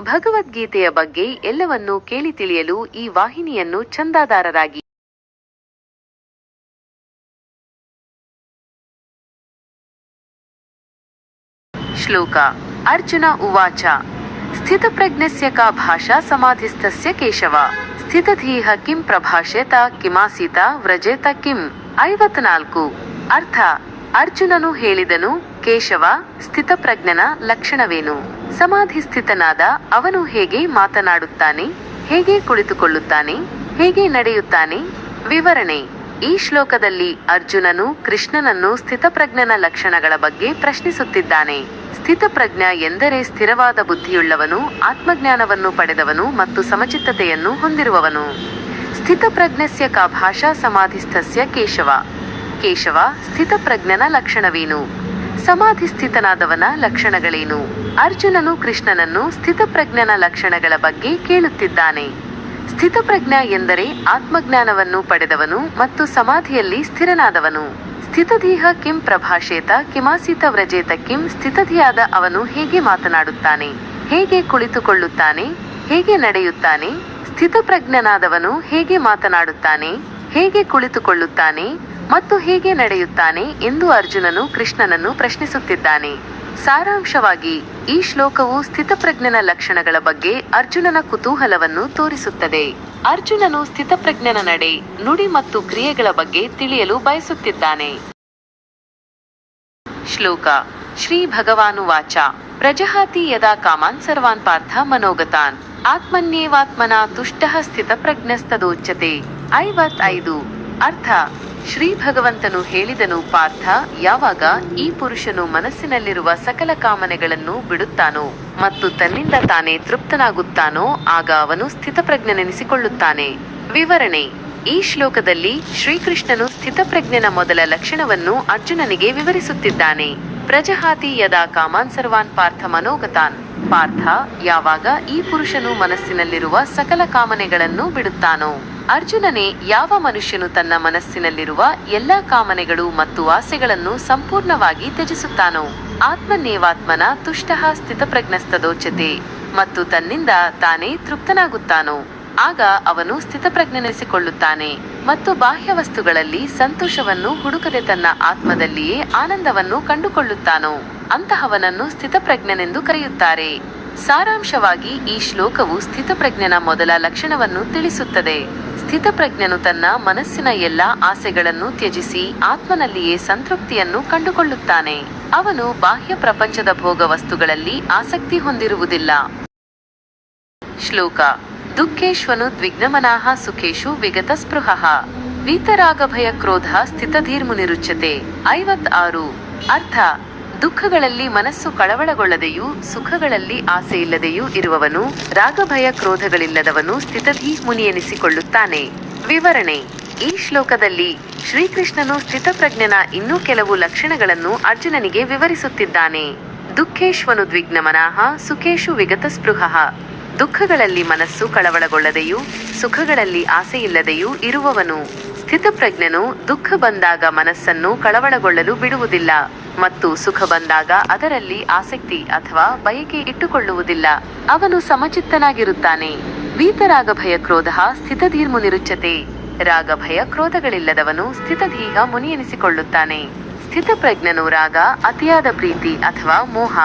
ಭಗವದ್ಗೀತೆಯ ಬಗ್ಗೆ ಎಲ್ಲವನ್ನೂ ಕೇಳಿ ತಿಳಿಯಲು ಈ ವಾಹಿನಿಯನ್ನು ಚಂದಾದಾರರಾಗಿ ಶ್ಲೋಕ ಅರ್ಜುನ ಉವಾಚ. ಸ್ಥಿತಪ್ರಜ್ಞಸ್ಯ ಕಾ ಭಾಷಾ ಸಮಾಧಿಸ್ಥಸ್ಯ ಕೇಶವ. ಸ್ಥಿತಧೀಹ ಕಿಂ ಪ್ರಭಾಷೇತ ಕಿಮಾಸೀತ ವ್ರಜೇತ ಕಿಂ. ಐವತ್ನಾಲ್ಕು. ಅರ್ಥ ಅರ್ಜುನನು ಹೇಳಿದನು ಕೇಶವ ಸ್ಥಿತಪ್ರಜ್ಞನ ಲಕ್ಷಣವೇನು? ಸಮಾಧಿಸ್ಥಿತನಾದ ಅವನು ಹೇಗೆ ಮಾತನಾಡುತ್ತಾನೆ, ಹೇಗೆ ಕುಳಿತುಕೊಳ್ಳುತ್ತಾನೆ, ಹೇಗೆ ನಡೆಯುತ್ತಾನೆ? ವಿವರಣೆ. ಈ ಶ್ಲೋಕದಲ್ಲಿ ಅರ್ಜುನನು ಕೃಷ್ಣನನ್ನು ಸ್ಥಿತಪ್ರಜ್ಞನ ಲಕ್ಷಣಗಳ ಬಗ್ಗೆ ಪ್ರಶ್ನಿಸುತ್ತಿದ್ದಾನೆ. ಸ್ಥಿತಪ್ರಜ್ಞ ಎಂದರೆ ಸ್ಥಿರವಾದ ಬುದ್ಧಿಯುಳ್ಳವನು, ಆತ್ಮಜ್ಞಾನವನ್ನು ಪಡೆದವನು ಮತ್ತು ಸಮಚಿತ್ತತೆಯನ್ನು ಹೊಂದಿರುವವನು. ಸ್ಥಿತಪ್ರಜ್ಞಸ್ಯ ಕಾ ಭಾಷಾ ಸಮಾಧಿಸ್ಥಸ್ಯ ಕೇಶವ. ಕೇಶವ, ಸ್ಥಿತಪ್ರಜ್ಞನ ಲಕ್ಷಣವೇನು? ಸಮಾಧಿಸ್ಥಿತನಾದವನ ಲಕ್ಷಣಗಳೇನು? ಅರ್ಜುನನು ಕೃಷ್ಣನನ್ನು ಸ್ಥಿತಪ್ರಜ್ಞನ ಲಕ್ಷಣಗಳ ಬಗ್ಗೆ ಕೇಳುತ್ತಿದ್ದಾನೆ. ಸ್ಥಿತಪ್ರಜ್ಞ ಎಂದರೆ ಆತ್ಮಜ್ಞಾನವನ್ನು ಪಡೆದವನು ಮತ್ತು ಸಮಾಧಿಯಲ್ಲಿ ಸ್ಥಿರನಾದವನು. ಸ್ಥಿತಧೀಹ ಕಿಂ ಪ್ರಭಾಷೇತ, ಕಿಮಾಸೀತ ವ್ರಜೇತ ಕಿಂ ಸ್ಥಿತಧಿಯಾದ ಅವನು ಹೇಗೆ ಮಾತನಾಡುತ್ತಾನೆ? ಹೇಗೆ ಕುಳಿತುಕೊಳ್ಳುತ್ತಾನೆ? ಹೇಗೆ ನಡೆಯುತ್ತಾನೆ? ಸ್ಥಿತಪ್ರಜ್ಞನಾದವನು ಹೇಗೆ ಮಾತನಾಡುತ್ತಾನೆ? ಹೇಗೆ ಕುಳಿತುಕೊಳ್ಳುತ್ತಾನೆ? ಮತ್ತು ಹೇಗೆ ನಡೆಯುತ್ತಾನೆ ಎಂದು ಅರ್ಜುನನು ಕೃಷ್ಣನನ್ನು ಪ್ರಶ್ನಿಸುತ್ತಿದ್ದಾನೆ. ಸಾರಾಂಶವಾಗಿ, ಈ ಶ್ಲೋಕವು ಸ್ಥಿತಪ್ರಜ್ಞನ ಲಕ್ಷಣಗಳ ಬಗ್ಗೆ ಅರ್ಜುನನ ಕುತೂಹಲವನ್ನು ತೋರಿಸುತ್ತದೆ. ಅರ್ಜುನನು ಸ್ಥಿತಪ್ರಜ್ಞನ ನಡೆ, ನುಡಿ ಮತ್ತು ಕ್ರಿಯೆಗಳ ಬಗ್ಗೆ ತಿಳಿಯಲು ಬಯಸುತ್ತಿದ್ದಾನೆ. ಶ್ಲೋಕ, ಶ್ರೀ ಭಗವಾನುವಾಚ, ಪ್ರಜಹಾತಿ ಯದಾ ಕಾಮಾನ್ ಸರ್ವಾನ್ ಪಾರ್ಥ ಮನೋಗತಾನ್, ಆತ್ಮನ್ಯೇವಾತ್ಮನ ತುಷ್ಟಃ ಸ್ಥಿತಪ್ರಜ್ಞಸ್ತದೋಚ್ಯತೆ ಐವತ್ತೈದು, ಅರ್ಥ ಶ್ರೀ ಭಗವಂತನು ಹೇಳಿದನು, ಪಾರ್ಥ, ಯಾವಾಗ ಈ ಪುರುಷನು ಮನಸ್ಸಿನಲ್ಲಿರುವ ಸಕಲ ಕಾಮನೆಗಳನ್ನು ಬಿಡುತ್ತಾನೋ ಮತ್ತು ತನ್ನಿಂದ ತಾನೇ ತೃಪ್ತನಾಗುತ್ತಾನೋ, ಆಗ ಅವನು ಸ್ಥಿತಪ್ರಜ್ಞನೆನಿಸಿಕೊಳ್ಳುತ್ತಾನೆ. ವಿವರಣೆ, ಈ ಶ್ಲೋಕದಲ್ಲಿ ಶ್ರೀಕೃಷ್ಣನು ಸ್ಥಿತಪ್ರಜ್ಞನ ಮೊದಲ ಲಕ್ಷಣವನ್ನು ಅರ್ಜುನನಿಗೆ ವಿವರಿಸುತ್ತಿದ್ದಾನೆ. ಪ್ರಜಹಾತಿ ಯದಾ ಕಾಮಾನ್ ಸರ್ವಾನ್ ಪಾರ್ಥ ಮನೋಗತಾನ್. ಪಾರ್ಥ, ಯಾವಾಗ ಈ ಪುರುಷನು ಮನಸ್ಸಿನಲ್ಲಿರುವ ಸಕಲ ಕಾಮನೆಗಳನ್ನು ಬಿಡುತ್ತಾನೋ. ಅರ್ಜುನನೇ ಯಾವ ಮನುಷ್ಯನು ತನ್ನ ಮನಸ್ಸಿನಲ್ಲಿರುವ ಎಲ್ಲಾ ಕಾಮನೆಗಳು ಮತ್ತು ಆಸೆಗಳನ್ನು ಸಂಪೂರ್ಣವಾಗಿ ತ್ಯಜಿಸುತ್ತಾನೋ ಆತ್ಮನೇವಾತ್ಮನ ತುಷ್ಟಃ ಸ್ಥಿತಪ್ರಜ್ಞಸ್ತದೋಚತೆ ಮತ್ತು ತನ್ನಿಂದ ತಾನೇ ತೃಪ್ತನಾಗುತ್ತಾನೋ, ಆಗ ಅವನು ಸ್ಥಿತಪ್ರಜ್ಞನಿಸಿಕೊಳ್ಳುತ್ತಾನೆ ಮತ್ತು ಬಾಹ್ಯ ವಸ್ತುಗಳಲ್ಲಿ ಸಂತೋಷವನ್ನು ಹುಡುಕದೆ ತನ್ನ ಆತ್ಮದಲ್ಲಿಯೇ ಆನಂದವನ್ನು ಕಂಡುಕೊಳ್ಳುತ್ತಾನೋ, ಅಂತಹವನನ್ನು ಸ್ಥಿತಪ್ರಜ್ಞನೆಂದು ಕರೆಯುತ್ತಾರೆ. ಸಾರಾಂಶವಾಗಿ ಈ ಶ್ಲೋಕವು ಸ್ಥಿತಪ್ರಜ್ಞನ ಮೊದಲ ಲಕ್ಷಣವನ್ನು ತಿಳಿಸುತ್ತದೆ. ಸ್ಥಿತಪ್ರಜ್ಞನು ತನ್ನ ಮನಸ್ಸಿನ ಎಲ್ಲ ಆಸೆಗಳನ್ನು ತ್ಯಜಿಸಿ ಆತ್ಮನಲ್ಲಿಯೇ ಸಂತೃಪ್ತಿಯನ್ನು ಕಂಡುಕೊಳ್ಳುತ್ತಾನೆ. ಅವನು ಬಾಹ್ಯ ಪ್ರಪಂಚದ ಭೋಗ ವಸ್ತುಗಳಲ್ಲಿ ಆಸಕ್ತಿ ಹೊಂದಿರುವುದಿಲ್ಲ. ಶ್ಲೋಕ. ದುಃಖೇಶ್ವನು ದ್ವಿಗ್ನಮನಾಹ ಸುಖೇಶು ವಿಗತ ಸ್ಪೃಹಃ ವೀತರಾಗಭಯ ಕ್ರೋಧ ಸ್ಥಿತಧೀರ್ಮುನಿರುಚ್ಯತೆ. ಐವತ್ ಆರು ಅರ್ಥ. ದುಃಖಗಳಲ್ಲಿ ಮನಸ್ಸು ಕಳವಳಗೊಳ್ಳದೆಯೂ, ಸುಖಗಳಲ್ಲಿ ಆಸೆ ಇಲ್ಲದೆಯೂ ಇರುವವನು, ರಾಗಭಯ ಕ್ರೋಧಗಳಿಲ್ಲದವನು ಸ್ಥಿತಧೀ ಮುನಿಯೆನಿಸಿಕೊಳ್ಳುತ್ತಾನೆ. ವಿವರಣೆ, ಈ ಶ್ಲೋಕದಲ್ಲಿ ಶ್ರೀಕೃಷ್ಣನು ಸ್ಥಿತಪ್ರಜ್ಞನ ಇನ್ನೂ ಕೆಲವು ಲಕ್ಷಣಗಳನ್ನು ಅರ್ಜುನನಿಗೆ ವಿವರಿಸುತ್ತಿದ್ದಾನೆ. ದುಃಖೇಶ್ವನು ದ್ವಿಗ್ನಮನಾಹ, ಸುಖೇಶು ವಿಗತ ಸ್ಪೃಹ ದುಃಖಗಳಲ್ಲಿ ಮನಸ್ಸು ಕಳವಳಗೊಳ್ಳದೆಯೂ, ಸುಖಗಳಲ್ಲಿ ಆಸೆಯಿಲ್ಲದೆಯೂ ಇರುವವನು. ಸ್ಥಿತಪ್ರಜ್ಞನು ದುಃಖ ಬಂದಾಗ ಮನಸ್ಸನ್ನು ಕಳವಳಗೊಳ್ಳಲು ಬಿಡುವುದಿಲ್ಲ ಮತ್ತು ಸುಖ ಬಂದಾಗ ಅದರಲ್ಲಿ ಆಸಕ್ತಿ ಅಥವಾ ಬಯಕೆ ಇಟ್ಟುಕೊಳ್ಳುವುದಿಲ್ಲ. ಅವನು ಸಮಚಿತ್ತನಾಗಿರುತ್ತಾನೆ. ವೀತರಾಗ ಭಯ ಕ್ರೋಧ ಸ್ಥಿತಧೀರ್ಮುನಿರುಚ್ಯತೆ ರಾಗ ಭಯ ಕ್ರೋಧಗಳಿಲ್ಲದವನು ಸ್ಥಿತಧೀಹ ಮುನಿಯೆನಿಸಿಕೊಳ್ಳುತ್ತಾನೆ. ಸ್ಥಿತಪ್ರಜ್ಞನು ರಾಗ, ಅತಿಯಾದ ಪ್ರೀತಿ ಅಥವಾ ಮೋಹ,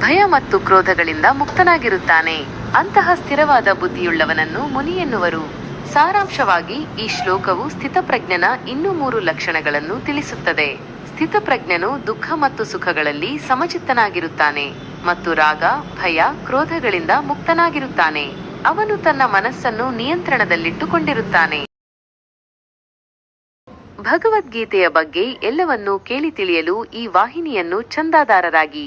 ಭಯ ಮತ್ತು ಕ್ರೋಧಗಳಿಂದ ಮುಕ್ತನಾಗಿರುತ್ತಾನೆ. ಅಂತಹ ಸ್ಥಿರವಾದ ಬುದ್ಧಿಯುಳ್ಳವನನ್ನು ಮುನಿ ಎನ್ನುವರು ಸಾರಾಂಶವಾಗಿ ಈ ಶ್ಲೋಕವು ಸ್ಥಿತಪ್ರಜ್ಞನ ಇನ್ನೂ ಮೂರು ಲಕ್ಷಣಗಳನ್ನು ತಿಳಿಸುತ್ತದೆ. ಸ್ಥಿತಪ್ರಜ್ಞನು ದುಃಖ ಮತ್ತು ಸುಖಗಳಲ್ಲಿ ಸಮಚಿತ್ತನಾಗಿರುತ್ತಾನೆ ಮತ್ತು ರಾಗ, ಭಯ, ಕ್ರೋಧಗಳಿಂದ ಮುಕ್ತನಾಗಿರುತ್ತಾನೆ. ಅವನು ತನ್ನ ಮನಸ್ಸನ್ನು ನಿಯಂತ್ರಣದಲ್ಲಿಟ್ಟುಕೊಂಡಿರುತ್ತಾನೆ. ಭಗವದ್ಗೀತೆಯ ಬಗ್ಗೆ ಎಲ್ಲವನ್ನೂ ಕೇಳಿ ತಿಳಿಯಲು ಈ ವಾಹಿನಿಯನ್ನು ಚಂದಾದಾರರಾಗಿ